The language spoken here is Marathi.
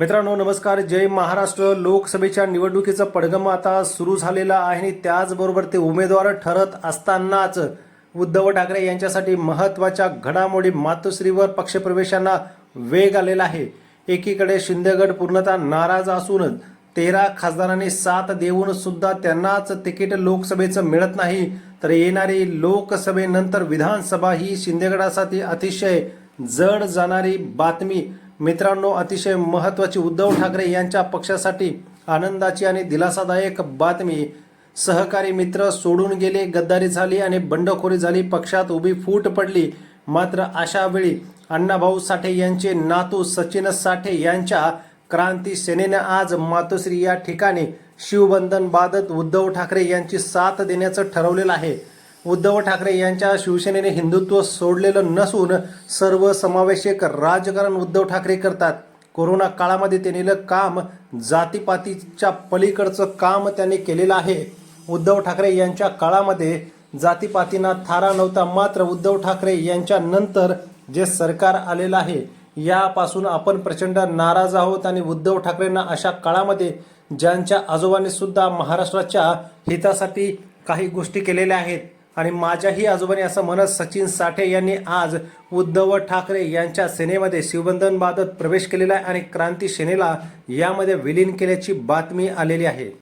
मित्रांनो नमस्कार. जय महाराष्ट्र. लोकसभेच्या निवडणुकीचं पडगम आता सुरू झालेलं आहे आणि त्याचबरोबर ते उमेदवार ठरत असतानाच उद्धव ठाकरे यांच्यासाठी महत्त्वाच्या घडामोडी मातोश्रीवर पक्षप्रवेशांना वेग आलेला आहे. एकीकडे शिंदेगड पूर्णतः नाराज असून तेरा खासदारांनी साथ देऊन सुद्धा त्यांनाच तिकीट लोकसभेचं मिळत नाही. तर येणारी लोकसभेनंतर विधानसभा ही शिंदेगडासाठी अतिशय जड जाणारी बातमी. मित्रांनो अतिशय महत्त्वाची उद्धव ठाकरे यांच्या पक्षासाठी आनंदाची आणि दिलासादायक बातमी. सहकारी मित्र सोडून गेले गद्दारी झाली आणि बंडखोरी झाली पक्षात उभी फूट पडली. मात्र अशा वेळी अण्णाभाऊ साठे यांचे नातू सचिन साठे यांच्या क्रांती सेनेनं आज मातोश्री या ठिकाणी शिवबंधन बाधत उद्धव ठाकरे यांची साथ देण्याचं ठरवलेलं आहे. उद्धव ठाकरे यांच्या शिवसेनेने हिंदुत्व सोडलेलं नसून सर्वसमावेशक राजकारण उद्धव ठाकरे करतात. कोरोना काळामध्ये त्यांनी काम जातीपातीच्या पलीकडचं काम त्यांनी केलेलं आहे. उद्धव ठाकरे यांच्या काळामध्ये जातीपातींना थारा नव्हता मात्र उद्धव ठाकरे यांच्या नंतर जे सरकार आलेलं आहे यापासून आपण प्रचंड नाराज आहोत आणि उद्धव ठाकरेंना अशा काळामध्ये ज्यांच्या आजोबांनी सुद्धा महाराष्ट्राच्या हितासाठी काही गोष्टी केलेल्या आहेत आणि माझ्याही आजोबांनी असं म्हणत सचिन साठे यांनी आज उद्धव ठाकरे यांच्या सेनेमध्ये शिवबंधनबाबत प्रवेश केलेला आहे आणि क्रांती सेनेला यामध्ये विलीन केल्याची बातमी आलेली आहे.